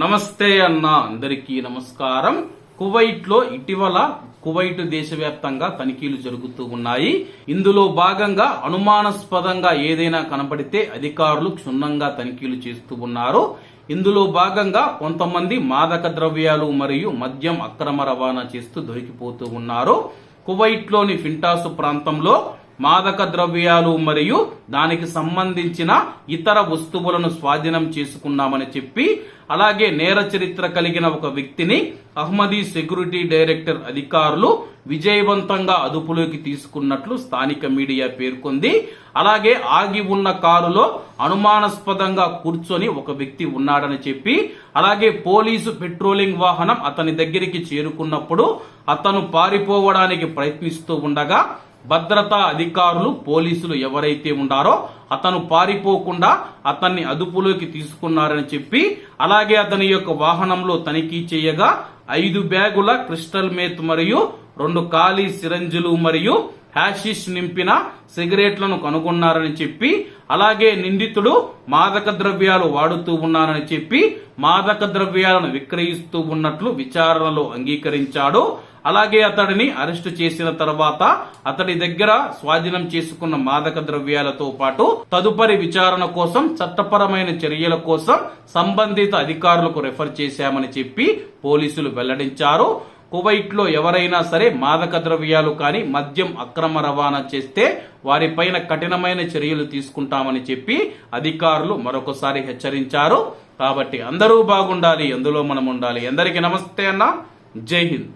నమస్తే అన్న అందరికీ నమస్కారం. కువైట్లో ఇటీవల కువైట్ దేశవ్యాప్తంగా తనిఖీలు జరుగుతూ ఉన్నాయి. ఇందులో భాగంగా అనుమానాస్పదంగా ఏదైనా కనపడితే అధికారులు క్షుణ్ణంగా తనిఖీలు చేస్తూ ఉన్నారు. ఇందులో భాగంగా కొంతమంది మాదక ద్రవ్యాలు మరియు మద్యం అక్రమ రవాణా చేస్తూ దొరికిపోతూ ఉన్నారు. కువైట్లోని ఫింటాసు ప్రాంతంలో మాదక ద్రవ్యాలు మరియు దానికి సంబంధించిన ఇతర వస్తువులను స్వాధీనం చేసుకున్నామని చెప్పి అలాగే నేర చరిత్ర కలిగిన ఒక వ్యక్తిని అహ్మదీ సెక్యూరిటీ డైరెక్టర్ అధికారులు విజయవంతంగా అదుపులోకి తీసుకున్నట్లు స్థానిక మీడియా పేర్కొంది. అలాగే ఆగి ఉన్న కారులో అనుమానాస్పదంగా కూర్చొని ఒక వ్యక్తి ఉన్నాడని చెప్పి అలాగే పోలీసు పెట్రోలింగ్ వాహనం అతని దగ్గరికి చేరుకున్నప్పుడు అతను పారిపోవడానికి ప్రయత్నిస్తూ ఉండగా భద్రతా అధికారులు పోలీసులు ఎవరైతే ఉండారో అతను పారిపోకుండా అతన్ని అదుపులోకి తీసుకున్నారని చెప్పి అలాగే అతని యొక్క వాహనంలో తనిఖీ చేయగా ఐదు బ్యాగుల క్రిస్టల్ మేత్ మరియు రెండు ఖాళీ సిరంజులు మరియు హ్యాషిష్ నింపిన సిగరెట్లను కనుగొన్నారని చెప్పి అలాగే నిందితుడు మాదక ద్రవ్యాలు వాడుతూ ఉన్నారని చెప్పి మాదక ద్రవ్యాలను విక్రయిస్తూ ఉన్నట్లు విచారణలో అంగీకరించాడు. అలాగే అతడిని అరెస్టు చేసిన తర్వాత అతడి దగ్గర స్వాధీనం చేసుకున్న మాదక ద్రవ్యాలతో పాటు తదుపరి విచారణ కోసం చట్టపరమైన చర్యల కోసం సంబంధిత అధికారులకు రెఫర్ చేశామని చెప్పి పోలీసులు వెల్లడించారు. కువైట్లో ఎవరైనా సరే మాదక ద్రవ్యాలు కానీ మద్యం అక్రమ రవాణా చేస్తే వారిపైన కఠినమైన చర్యలు తీసుకుంటామని చెప్పి అధికారులు మరొకసారి హెచ్చరించారు. కాబట్టి అందరూ బాగుండాలి అందులో మనం ఉండాలి. అందరికీ నమస్తే అన్న. జై హింద్.